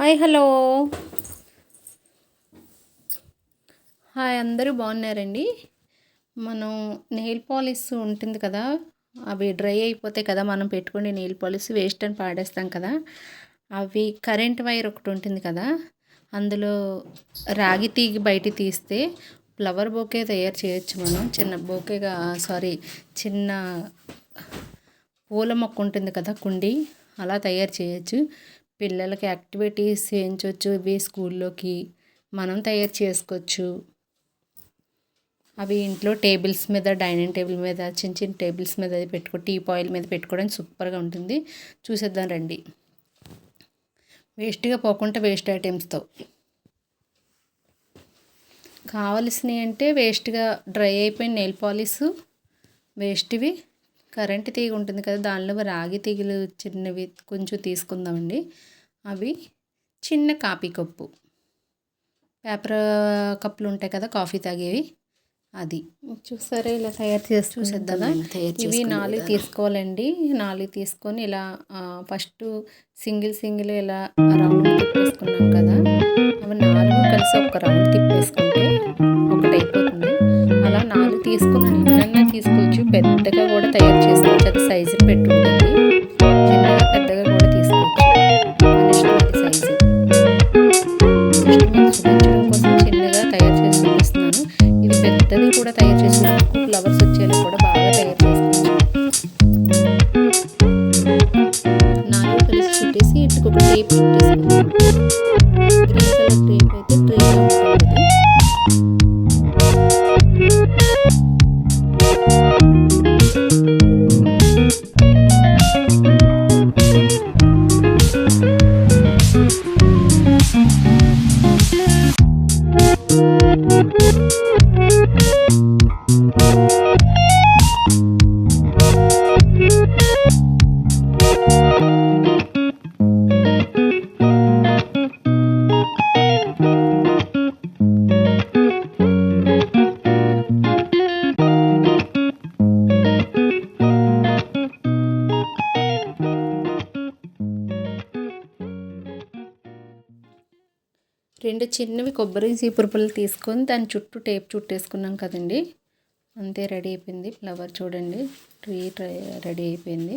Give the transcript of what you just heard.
Hi hello. Hi అందరూ బాగున్నారండి? మనం నెయిల్ పాలిష్ ఉంటుంది కదా అవి డ్రై అయిపోతాయి కదా మనం పెట్టుకునే నెయిల్ పాలిష్ వేస్ట్ అని పాడేస్తాం కదా అవి కరెంట్ వైర్ ఒకటి ఉంటుంది కదా అందులో రాగి తీగి బయట తీస్తే ఫ్లవర్ బొకే తయారు చేయొచ్చు మనం చిన్న బొకేగా సారీ చిన్న పూల మొక్క ఉంటుంది కదా కుండి అలా తయారు చేయొచ్చు. పిల్లలకి యాక్టివిటీస్ చేయించవచ్చు ఇవి స్కూల్లోకి మనం తయారు చేసుకోవచ్చు. అవి ఇంట్లో టేబుల్స్ మీద డైనింగ్ టేబుల్ మీద చిన్న చిన్న టేబుల్స్ మీద పెట్టుకో టీ పాయిల్ మీద పెట్టుకోవడానికి సూపర్గా ఉంటుంది. చూసేద్దాం రండి. వేస్ట్గా పోకుండా వేస్ట్ ఐటమ్స్తో. కావలసినవి అంటే వేస్ట్గా డ్రై అయిపోయిన నెయిల్ పాలిష్ వేస్ట్వి కరెంట్ తీగ ఉంటుంది కదా దానిలో రాగి తీగలు చిన్నవి కొంచెం తీసుకుందామండి. అవి చిన్న కాఫీ కప్పు. పేపర్ కప్పులు ఉంటాయి కదా కాఫీ తాగేవి. అది. చూసారా ఇలా తయారు చేసి చూసేద్దా ఇవి నాలుగు తీసుకోవాలండి. నాలుగు తీసుకొని ఇలా ఫస్ట్ సింగిల్ సింగిల్ ఇలా రౌండ్ తిప్పేసుకున్నాం కదా. అవి నాలుగు కలిసి ఒక రౌండ్ తిప్పేసుకుంటే పెద్దది కూడా తయారు చేసి ఫ్లవర్స్ వచ్చేలా కూడా బాగా తయారు చేసుకోవచ్చు నాలుగు కలిసి చుట్టేసి ఇటుకొక ఒక టేప్ రెండు చిన్నవి కొబ్బరి చీపురు తీసుకొని దాని చుట్టూ టేప్ చుట్టేసుకున్నాం కదండి. అంతే రెడీ అయిపోయింది. ఫ్లవర్ చూడండి. ట్రీ రెడీ అయిపోయింది.